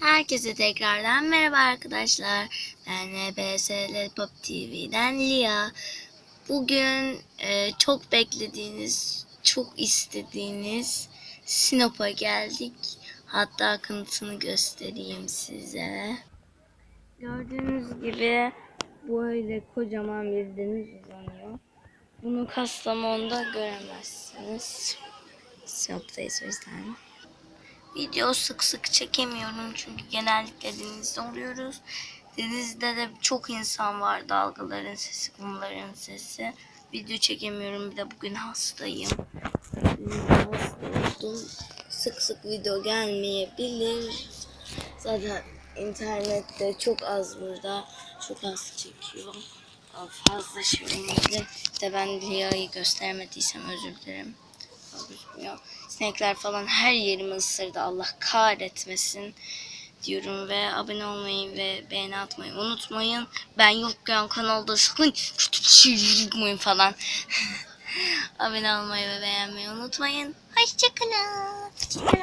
Herkese tekrardan merhaba arkadaşlar. Ben NBSL Pop TV'den Lia. Bugün e, çok beklediğiniz, çok istediğiniz Sinop'a geldik. Hatta kanıtını göstereyim size. Gördüğünüz gibi böyle kocaman bir deniz uzanıyor. Bunu Kastamonu'da göremezsiniz. Sinop'tayız o yüzden. Video sık sık çekemiyorum çünkü genellikle denizde oluyoruz. Denizde de çok insan var. Dalgaların sesi, kumların sesi. Video çekemiyorum. Bir de bugün hastayım. Hasta. Sık sık video gelmeyebilir. Zaten internette çok az burada. Çok az çekiyor. Fazla şirinlikli. De ben Lia'yı göstermediysem özür dilerim gözükmüyor. Sinekler falan her yerimi ısırdı. Allah kahretmesin diyorum ve abone olmayı ve beğeni atmayı unutmayın. Ben yokken kanalda sakın kötü şey falan. abone olmayı ve beğenmeyi unutmayın. Hoşçakalın.